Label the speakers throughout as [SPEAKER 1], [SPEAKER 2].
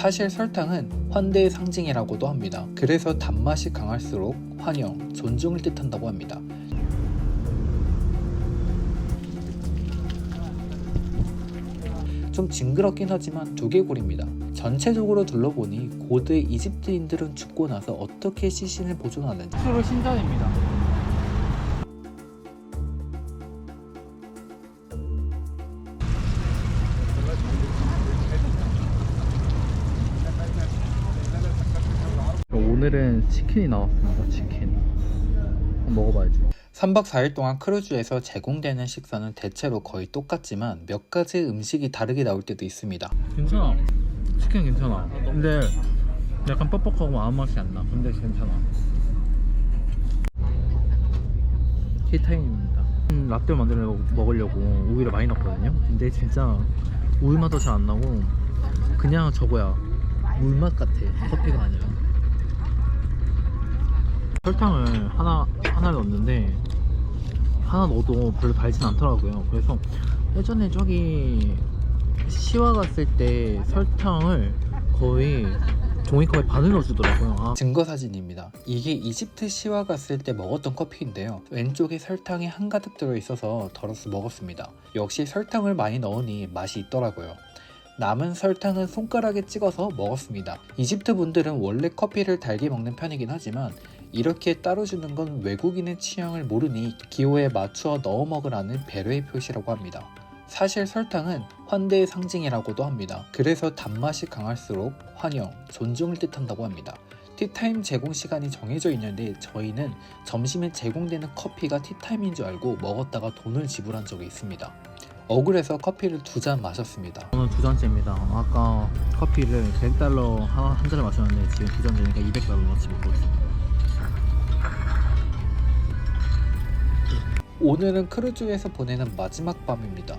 [SPEAKER 1] 사실 설탕은 환대의 상징이라고도 합니다. 그래서 단맛이 강할수록 환영, 존중을 뜻한다고 합니다. 좀 징그럽긴 하지만 두개골입니다. 전체적으로 둘러보니 고대 이집트인들은 죽고 나서 어떻게 시신을 보존하는지
[SPEAKER 2] 스스로 신전입니다. 오늘은 치킨이 나왔습니다. 치킨. 한번 먹어봐야지.
[SPEAKER 1] 3박 4일 동안 크루즈에서 제공되는 식사는 대체로 거의 똑같지만 몇 가지 음식이 다르게 나올 때도 있습니다.
[SPEAKER 2] 괜찮아. 치킨 괜찮아. 근데 약간 뻑뻑하고 아무 맛이 안 나. 근데 괜찮아. 티타임입니다. 음, 라떼 만들어 먹으려고 우유를 많이 넣었거든요. 근데 진짜 우유 맛도 잘 안 나고 그냥 저거야. 물맛 같아. 커피가 아니라. 설탕을 하나 하나 넣었는데 하나 넣어도 별로 달진 않더라고요. 그래서 예전에 저기 시와 갔을 때 설탕을 거의 종이컵에 반을 넣어주더라고요. 아,
[SPEAKER 1] 증거 사진입니다. 이게 이집트 시와 갔을 때 먹었던 커피인데요. 왼쪽에 설탕이 한가득 들어있어서 덜어서 먹었습니다. 역시 설탕을 많이 넣으니 맛이 있더라고요. 남은 설탕은 손가락에 찍어서 먹었습니다. 이집트 분들은 원래 커피를 달게 먹는 편이긴 하지만 이렇게 따로 주는 건 외국인의 취향을 모르니 기호에 맞추어 넣어 먹으라는 배려의 표시라고 합니다. 사실 설탕은 환대의 상징이라고도 합니다. 그래서 단맛이 강할수록 환영, 존중을 뜻한다고 합니다. 티타임 제공 시간이 정해져 있는데 저희는 점심에 제공되는 커피가 티타임인 줄 알고 먹었다가 돈을 지불한 적이 있습니다. 억울해서 커피를 두 잔 마셨습니다.
[SPEAKER 2] 오늘 두 잔째입니다. 아까 커피를 100달러 한, 한 잔을 마셨는데 지금 두 잔째니까 200달러어치 먹고 있습니다.
[SPEAKER 1] 오늘은 크루즈에서 보내는 마지막 밤입니다.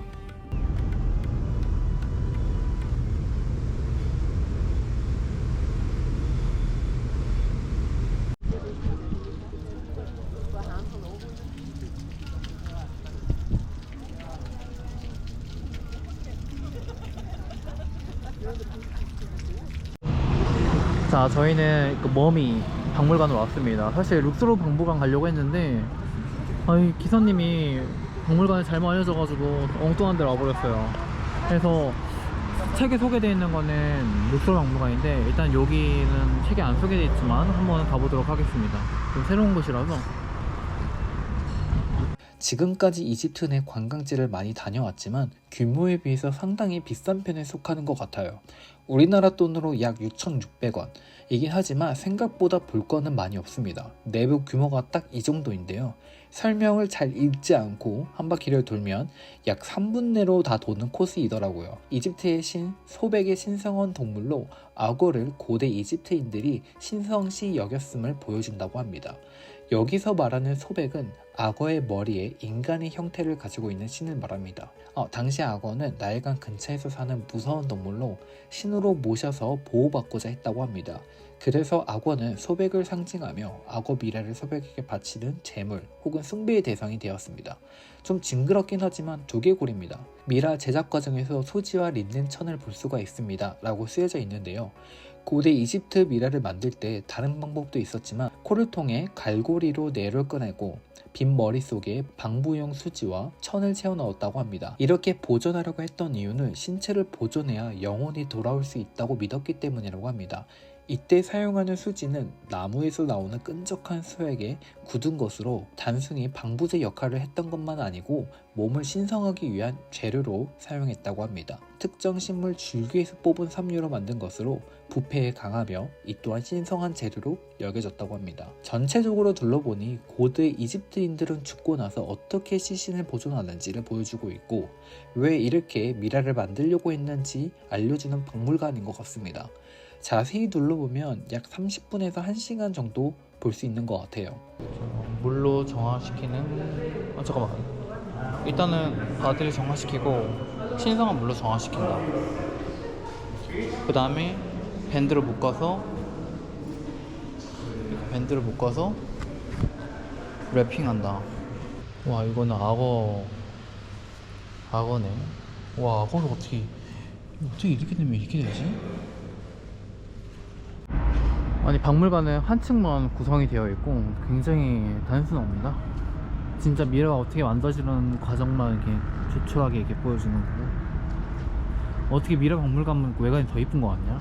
[SPEAKER 2] 자, 저희는 그 머미 박물관으로 왔습니다. 사실 룩스로 박물관 가려고 했는데, 아이 기사님이 박물관을 잘못 알려줘가지고 엉뚱한 데로 와버렸어요. 그래서 책에 소개되어 있는 거는 룩스로 박물관인데, 일단 여기는 책에 안 소개되어 있지만 한번 가보도록 하겠습니다. 좀 새로운 곳이라서.
[SPEAKER 1] 지금까지 이집트 내 관광지를 많이 다녀왔지만 규모에 비해서 상당히 비싼 편에 속하는 것 같아요. 우리나라 돈으로 약 6,600원. 이긴 하지만 생각보다 볼 거는 많이 없습니다. 내부 규모가 딱 이 정도인데요. 설명을 잘 읽지 않고 한 바퀴를 돌면 약 3분 내로 다 도는 코스이더라고요. 이집트의 신, 소백의 신성한 동물로 악어를 고대 이집트인들이 신성시 여겼음을 보여준다고 합니다. 여기서 말하는 소백은 악어의 머리에 인간의 형태를 가지고 있는 신을 말합니다. 어, 당시 악어는 나일강 근처에서 사는 무서운 동물로 신으로 모셔서 보호받고자 했다고 합니다. 그래서 악어는 소백을 상징하며 악어 미라를 소백에게 바치는 제물 혹은 숭배의 대상이 되었습니다. 좀 징그럽긴 하지만 두개골입니다. 미라 제작 과정에서 소지와 린넨 천을 볼 수가 있습니다. 라고 쓰여져 있는데요. 고대 이집트 미라를 만들 때 다른 방법도 있었지만 코를 통해 갈고리로 뇌를 꺼내고 빈 머릿속에 방부용 수지와 천을 채워 넣었다고 합니다. 이렇게 보존하려고 했던 이유는 신체를 보존해야 영혼이 돌아올 수 있다고 믿었기 때문이라고 합니다. 이때 사용하는 수지는 나무에서 나오는 끈적한 수액에 굳은 것으로 단순히 방부제 역할을 했던 것만 아니고 몸을 신성하기 위한 재료로 사용했다고 합니다. 특정 식물 줄기에서 뽑은 섬유로 만든 것으로 부패에 강하며 이 또한 신성한 재료로 여겨졌다고 합니다. 전체적으로 둘러보니 고대 이집트인들은 죽고 나서 어떻게 시신을 보존하는지를 보여주고 있고 왜 이렇게 미라를 만들려고 했는지 알려주는 박물관인 것 같습니다. 자세히 둘러보면 약 30분에서 1시간 정도 볼 수 있는 것 같아요.
[SPEAKER 2] 물로 정화시키는 아 잠깐만 일단은 바디를 정화시키고 신성한 물로 정화시킨다 그 다음에 밴드를 묶어서 밴드를 묶어서 랩핑한다 와 이거는 악어 악어네 와 악어를 어떻게 어떻게 이렇게 되면 이렇게 되지? 아니 박물관은 한 층만 구성이 되어 있고 굉장히 단순합니다. 진짜 미래가 어떻게 만들어지는 과정만 이렇게 조촐하게 이렇게 보여주는 거고 어떻게 미래 박물관 외관이 더 이쁜 거 같냐?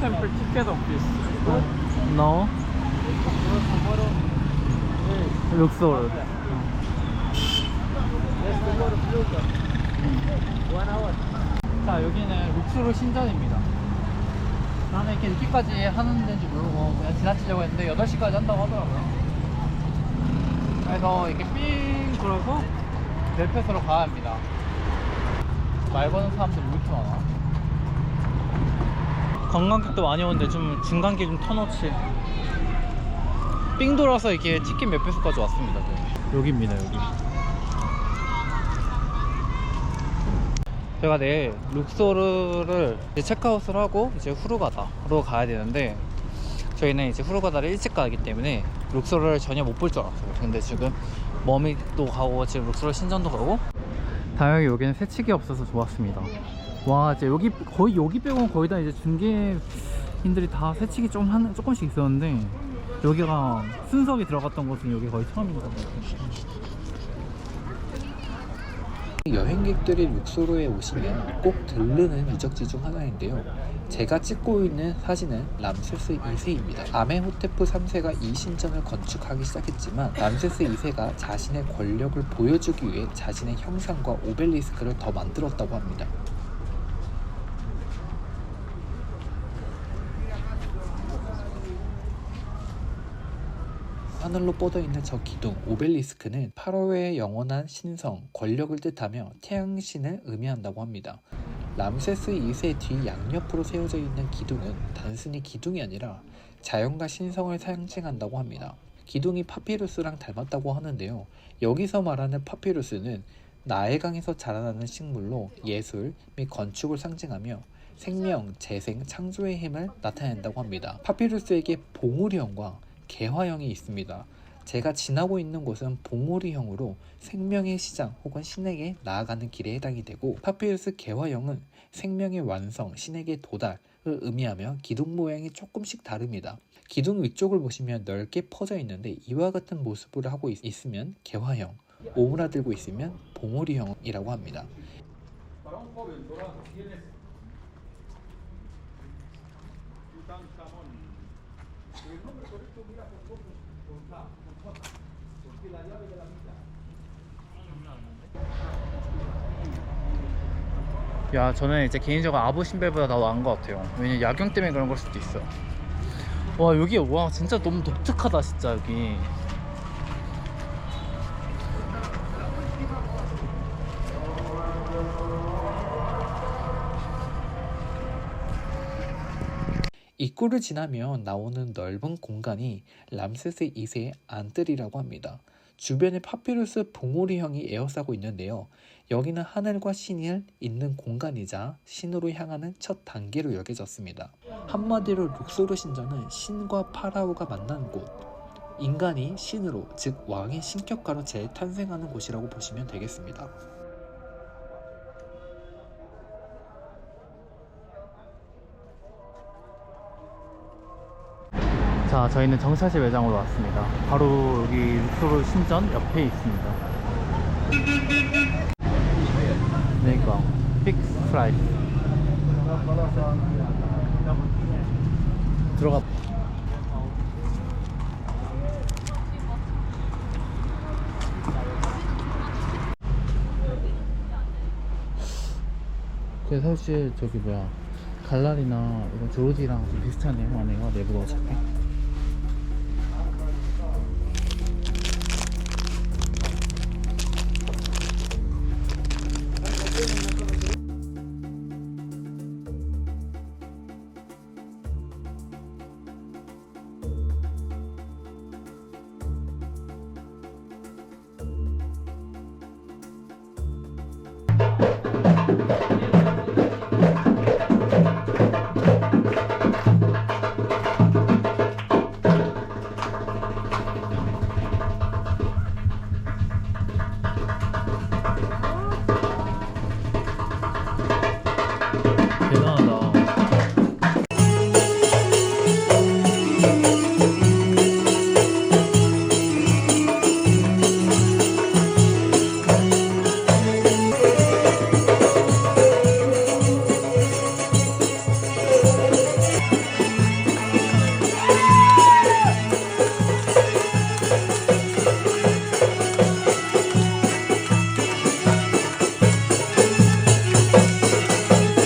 [SPEAKER 3] Temple ticket of this.
[SPEAKER 2] No.
[SPEAKER 3] One hour.
[SPEAKER 2] 자 여기는 룩소르 신전입니다. 나는 이렇게 늦게까지 하는 데인지 모르고 그냥 지나치려고 했는데 8시까지 한다고 하더라고요. 그래서 이렇게 삥 돌아서 넬페스로 가야 합니다. 말 거는 사람들 왜 이렇게 많아? 관광객도 많이 오는데 좀 중간길 좀 터놓지. 삥 돌아서 이렇게 티켓 몇 배수까지 왔습니다. 저. 여기입니다 여기. 제가 내일 룩소르를 이제 체크아웃을 하고 이제 후르가다로 가야 되는데 저희는 이제 후르가다를 일찍 가기 때문에 룩소르를 전혀 못 볼 줄 알았어요. 근데 지금 머미도 가고 지금 룩소르 신전도 가고 다행히 여기는 새치기 없어서 좋았습니다. 와 이제 여기 거의 여기 빼고는 거의 다 이제 중개인들이 다 새치기 좀 한, 조금씩 있었는데 여기가 순석이 들어갔던 곳은 여기 거의 처음입니다.
[SPEAKER 1] 여행객들이 룩소르에 오시면 꼭 들르는 유적지 중 하나인데요. 제가 찍고 있는 사진은 람세스 2세입니다. 아멘호테프 3세가 이 신전을 건축하기 시작했지만 람세스 2세가 자신의 권력을 보여주기 위해 자신의 형상과 오벨리스크를 더 만들었다고 합니다. 하늘로 뻗어 있는 저 기둥 오벨리스크는 파라오의 영원한 신성, 권력을 뜻하며 태양신을 의미한다고 합니다. 람세스 2세 뒤 양옆으로 세워져 있는 기둥은 단순히 기둥이 아니라 자연과 신성을 상징한다고 합니다. 기둥이 파피루스랑 닮았다고 하는데요. 여기서 말하는 파피루스는 나일강에서 자라나는 식물로 예술 및 건축을 상징하며 생명, 재생, 창조의 힘을 나타낸다고 합니다. 파피루스에게 봉우리형과 개화형이 있습니다. 제가 지나고 있는 곳은 봉오리형으로 생명의 시장 혹은 신에게 나아가는 길에 해당이 되고 파피루스 개화형은 생명의 완성, 신에게 도달을 의미하며 기둥 모양이 조금씩 다릅니다. 기둥 위쪽을 보시면 넓게 퍼져 있는데 이와 같은 모습을 하고 있, 있으면 개화형, 오므라들고 있으면 봉오리형이라고 합니다.
[SPEAKER 2] 야 저는 이제 개인적으로 아부 신벨보다 더 나은 것 같아요. 왜냐면 야경 때문에 그런 걸 수도 있어. 와 여기 와 진짜 너무 독특하다 진짜 여기.
[SPEAKER 1] 입구를 지나면 나오는 넓은 공간이 람세스 2세의 안뜰이라고 합니다. 주변에 파피루스 봉오리형이 에워싸고 있는데요. 여기는 하늘과 신을 잇는 공간이자 신으로 향하는 첫 단계로 여겨졌습니다. 한마디로 룩소르 신전은 신과 파라오가 만난 곳, 인간이 신으로 즉 왕의 신격가로 재탄생하는 곳이라고 보시면 되겠습니다.
[SPEAKER 2] 자 저희는 정찰제 매장으로 왔습니다. 바로 여기 룩소르 신전 옆에 있습니다. 그러니까 픽스 프라이스 들어가. 그 사실 저기 뭐야 갈라리나 이런 조르지랑 좀 비슷하네요 안에가 내부가 어차피